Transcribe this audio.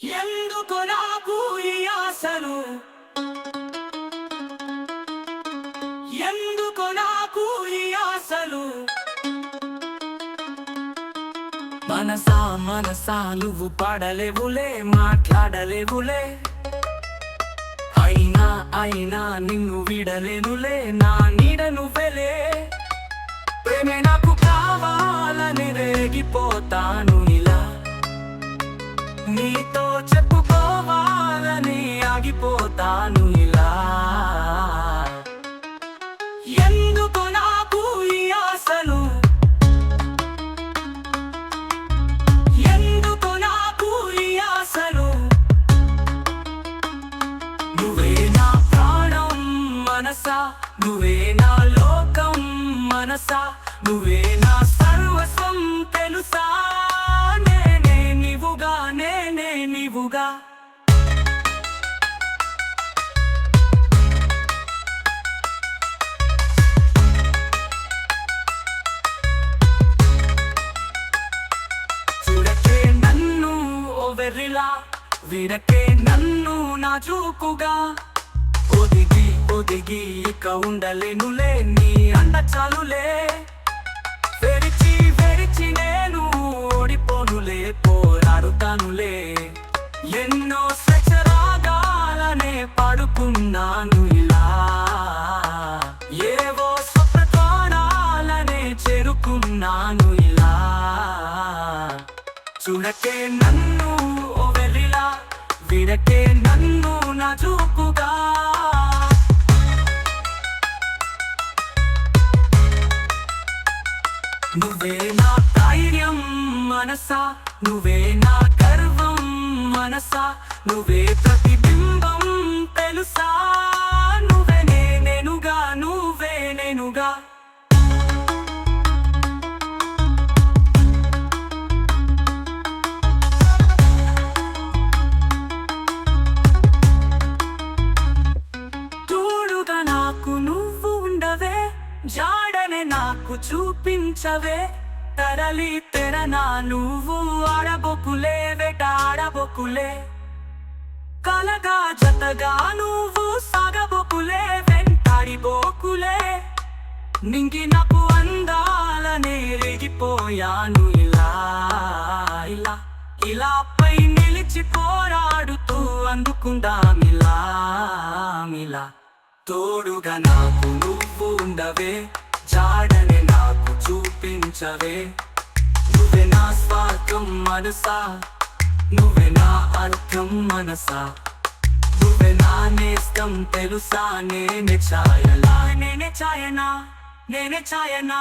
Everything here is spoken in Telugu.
ఎందుకు నాకు ఈ ఆశలు? ఎందుకు నాకు ఈ ఆశలు? మనసా మనసా నువ్వు పడలేవులే మాట్లాడలేవులే. అయినా అయినా నిన్ను విడలేనులే నా నీడ నువ్వెలే ప్రేమేనా ఎందుకు నాకు ఈ ఆశలు? ఎందుకు నాకు ఈ ఆశలు? నువ్వే నా ప్రాణం మనసా? నువ్వే నా లోకం మనసా? నువ్వే నా సర్వస్వం తెలుసా? వెర్రిలా. వీరకే నన్ను నా చూపుగా. ఒదిగి ఒదిగి ఇక ఉండలేనులే నీ అండ చాలులే. వెరిచి వెరిచి నేను ఓడిపోనులే పోరాడుతానులే. ఎన్నో సచరాగాలనే పడుకున్నాను ఇలా. ఏవో స్వప్నత్వానాలనే చేరుకున్నాను ఇలా. చూడకే నన్ను విడకే నన్ను నా చూపుగా. నువ్వే నా ధైర్యం మనసా నువ్వే నా గర్వం మనసా నువ్వే జాడనే నాకు చూపించవే. తరలి తెరనా నువ్వు ఆడబొకులే వెటాడబొకులే కలగా జతగా నువ్వు సాగబొకులే వెంటాడిబోకులే నింగినపు అందాలనే రేగిపోయాను ఇలా ఇలా. ఇలా పై నిలిచి పోరాడుతూ అందుకుందామిలా మిలా తోడుగా నాకు నువ్వు ఉండవే జాడని నాకు చూపించవే. నువ్వే నా స్వార్థం మనసా నువ్వే నా అర్థం మనసా. నువ్వే నా నేస్తం తెలుసా నేనే ఛాయలా నేనే ఛాయనా నేనే ఛాయనా.